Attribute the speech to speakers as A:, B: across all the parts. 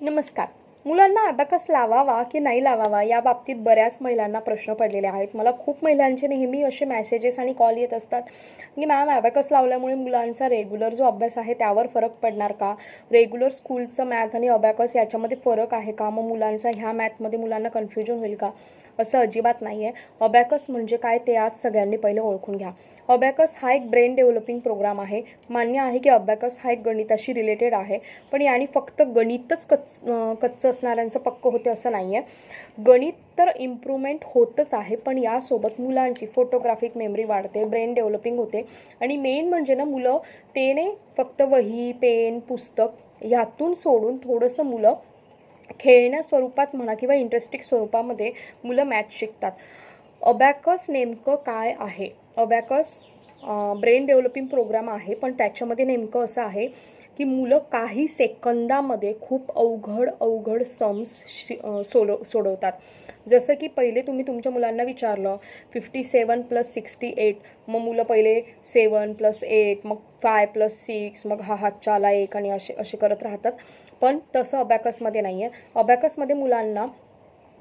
A: नमस्कार. मुलांना अबॅकस लावावा की नाही लावावा या बाबतीत बऱ्याच महिलांना प्रश्न पडलेले आहेत. मला खूप महिलांचे नेहमी असे मेसेजेस आणि कॉल येत असतात की मॅम अबॅकस लावल्यामुळे मुलांचा रेग्युलर जो अभ्यास आहे त्यावर फरक पडणार का? रेग्युलर स्कूलचं मॅथ आणि अबॅकस याच्यामध्ये फरक आहे का? मग मुलांचा ह्या मॅथमध्ये मुलांना कन्फ्युजन होईल का? असं अजिबात नाही आहे अबॅकस म्हणजे काय ते आज सगळ्यांनी पहिले ओळखून घ्या. अबॅकस हा एक ब्रेन डेव्हलपिंग प्रोग्राम आहे. मान्य आहे की अबॅकस हा एक गणिताशी रिलेटेड आहे. पण याने फक्त गणितच कच्च कच्चं असणाऱ्यांचं पक्क होते असं नाही आहे गणित तर इम्प्रूव्हमेंट होतच आहे पण यासोबत मुलांची फोटोग्राफिक मेमरी वाढते ब्रेन डेव्हलपिंग होते. आणि मेन म्हणजे ना मुलं तेने फक्त वही पेन पुस्तक ह्यातून सोडून थोडंसं मुलं खेळण्या स्वरूपात म्हणा किंवा इंटरेस्टिंग स्वरूपामध्ये मुलं मॅच शिकतात. अबॅकस नेमकं काय आहे? अबॅकस ब्रेन डेव्हलपिंग प्रोग्राम आहे पण त्याच्यामध्ये नेमकं असं आहे की मुलं काही सेकंदामध्ये खूप अवघड अवघड सम्स शि सोडवतात. जसं की पहिले तुम्ही तुमच्या मुलांना विचारलं fifty seven plus sixty eight मग मुलं पहिले सेवन प्लस एट मग फाय प्लस सिक्स मग हा हातच्या आला एक आणि असे असे करत राहतात. पण तसं अबॅकसमध्ये नाही आहे अबॅकसमध्ये मुलांना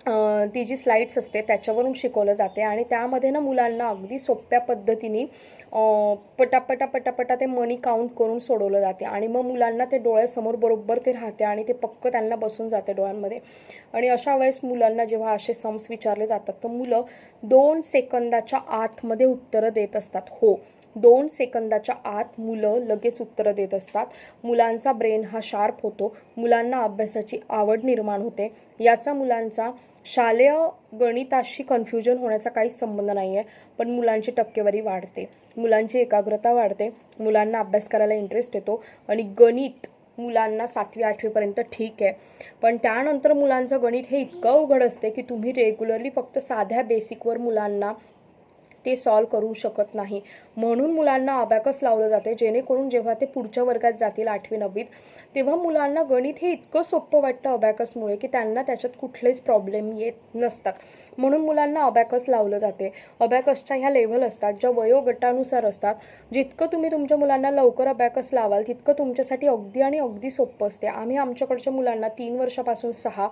A: ती जी स्लाईड्स असते त्याच्यावरून शिकवलं जाते आणि त्यामध्ये ना मुलांना अगदी सोप्या पद्धतीने पटापटा पटापटा ते मनी काउंट करून सोडवलं जाते आणि मग मुलांना ते डोळ्यासमोर बरोबर ते राहते आणि ते पक्क त्यांना बसून जाते डोळ्यांमध्ये. आणि अशा वेळेस मुलांना जेव्हा असे सम्स विचारले जातात तर मुलं दोन सेकंदाच्या आतमध्ये उत्तरं देत असतात. हो. दोन सेकंदाच्या आत मुलं लगेच उत्तरं देत असतात. मुलांचा ब्रेन हा शार्प होतो. मुलांना अभ्यासाची आवड निर्माण होते. याचा मुलांचा शालेय गणिताशी कन्फ्युजन होण्याचा काहीच संबंध नाही आहे पण मुलांची टक्केवारी वाढते. मुलांची एकाग्रता वाढते. मुलांना अभ्यास करायला इंटरेस्ट येतो आणि गणित मुलांना सातवी आठवीपर्यंत ठीक आहे. पण त्यानंतर मुलांचं गणित हे इतकं अवघड असते की तुम्ही रेग्युलरली फक्त साध्या बेसिकवर मुलांना ते सॉल्व करू शकत नाही. म्हणून मुलांना अबॅकस लावलं जाते जेणेकरून जेव्हा ते पुढच्या वर्गात जातील आठवी नववीत तेव्हा मुलांना गणित हे इतकं सोपं वाटतं अबॅकसमुळे की त्यांना त्याच्यात कुठलेच प्रॉब्लेम येत नसतात. म्हणून मुलांना अबॅकस लावलं जाते. अबॅकसच्या ह्या लेव्हल असतात ज्या वयोगटानुसार असतात. जितकं तुम्ही तुमच्या मुलांना लवकर अबॅकस लावाल तितकं तुमच्यासाठी अगदी आणि अगदी सोपं असते. आम्ही आमच्याकडच्या मुलांना तीन वर्षापासून सहा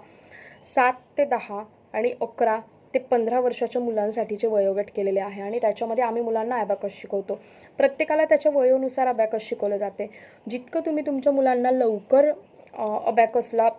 A: सात ते दहा आणि अकरा ते पंधरा वर्षाच्या मुलांसाठीचे वयोगट केलेले आहे आणि त्याच्यामध्ये आम्ही मुलांना ॲबॅकस शिकवतो. प्रत्येकाला त्याच्या वयोनुसार अबॅकस शिकवलं जाते. जितकं तुम्ही तुमच्या मुलांना लवकर अबॅकसला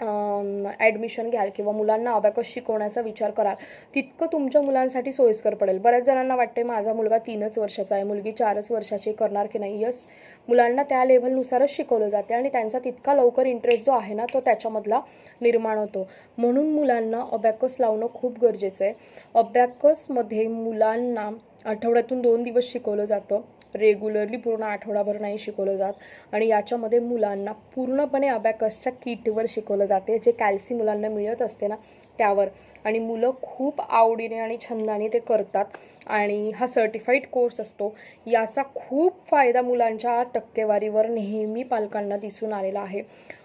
A: ॲडमिशन घ्याल किंवा मुलांना अबॅकस शिकवण्याचा विचार कराल तितकं तुमच्या मुलांसाठी सोयीस्कर पडेल. बऱ्याच जणांना वाटते माझा मुलगा तीनच वर्षाचा आहे मुलगी चारच वर्षाची करणार की नाही? यस मुलांना त्या लेव्हलनुसारच शिकवलं जाते आणि त्यांचा तितका लवकर इंटरेस्ट जो आहे ना तो त्याच्यामधला निर्माण होतो. म्हणून मुलांना अबॅकस लावणं खूप गरजेचं आहे. अबॅकसमध्ये मुलांना आठवड्यातून दोन दिवस शिकवलं जातं. रेग्युलरली पूर्ण आठवडाभर नाही शिकवलं जात. आणि याच्यामध्ये मुलांना पूर्णपणे अबॅकसच्या किटवर शिकवलं जाते. जे कॅल्सी मुलांना मिळत असते ना त्यावर. आणि मुलं खूप आवडीने आणि छंदाने ते करतात. आणि हा सर्टिफाईड कोर्स असतो. याचा खूप फायदा मुलांच्या टक्केवारीवर नेहमी पालकांना दिसून आलेला आहे.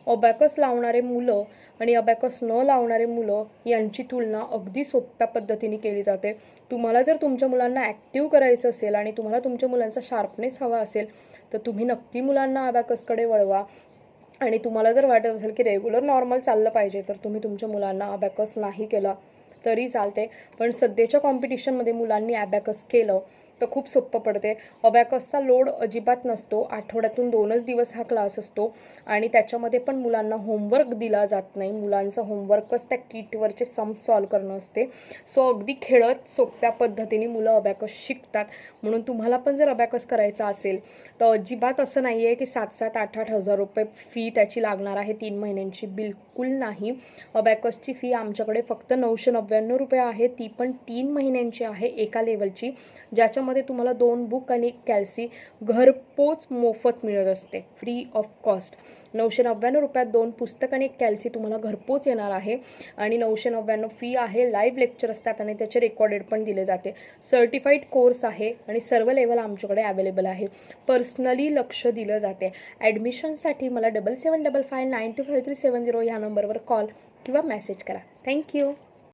A: अबॅकस लावणारे मुलं आणि अबॅकस न लावणारे मुलं यांची तुलना अगदी सोप्या पद्धतीने केली जाते. तुम्हाला जर तुमच्या मुलांना ॲक्टिव्ह करायचं असेल आणि तुम्हाला तुमच्या मुलांचा शार्पनेस हवा असेल तर तुम्ही नक्की मुलांना अबॅकसकडे वळवा. आणि तुम्हाला जर वाटत असेल की रेग्युलर नॉर्मल चाललं पाहिजे तर तुम्ही तुमच्या मुलांना अबॅकस नाही केला तरी चालते. पण सध्याच्या कॉम्पिटिशनमध्ये मुलांनी ॲबॅकस केलं तर खूप सोपं पडते. अबॅकसचा लोड अजिबात नसतो. आठवड्यातून दोनच दिवस हा क्लास असतो आणि त्याच्यामध्ये पण मुलांना होमवर्क दिला जात नाही. मुलांचं होमवर्कच त्या किटवरचे सम सॉल्व करणं असते. सो अगदी खेळत सोप्या पद्धतीने मुलं अबॅकस शिकतात. म्हणून तुम्हाला पण जर अबॅकस करायचा असेल तर अजिबात असं नाही आहे की सात सात आठ आठ हजार रुपये फी त्याची लागणार आहे. तीन महिन्यांची बिलकुल नाही. अबॅकसची फी आमच्याकडे फक्त नऊशे नव्याण्णव रुपये आहे. ती पण तीन महिन्यांची आहे एका लेवलची ज्याच्या ज्याच्यामध्ये तुम्हाला दोन बुक आणि एक कॅल्सी घरपोच मोफत मिळत असते. फ्री ऑफ कॉस्ट नऊशे नव्याण्णव रुपयात दोन पुस्तक आणि एक कॅल्सी तुम्हाला घरपोच येणार आहे. आणि नऊशे नव्याण्णव फी आहे. लाईव्ह लेक्चर असतात आणि त्याचे रेकॉर्डेड पण दिले जाते. सर्टिफाईड कोर्स आहे आणि सर्व लेवल आमच्याकडे अवेलेबल आहे. पर्सनली लक्ष दिलं जाते. ॲडमिशनसाठी मला double seven double five nine two five three seven zero ह्या नंबरवर कॉल किंवा मेसेज करा. थँक्यू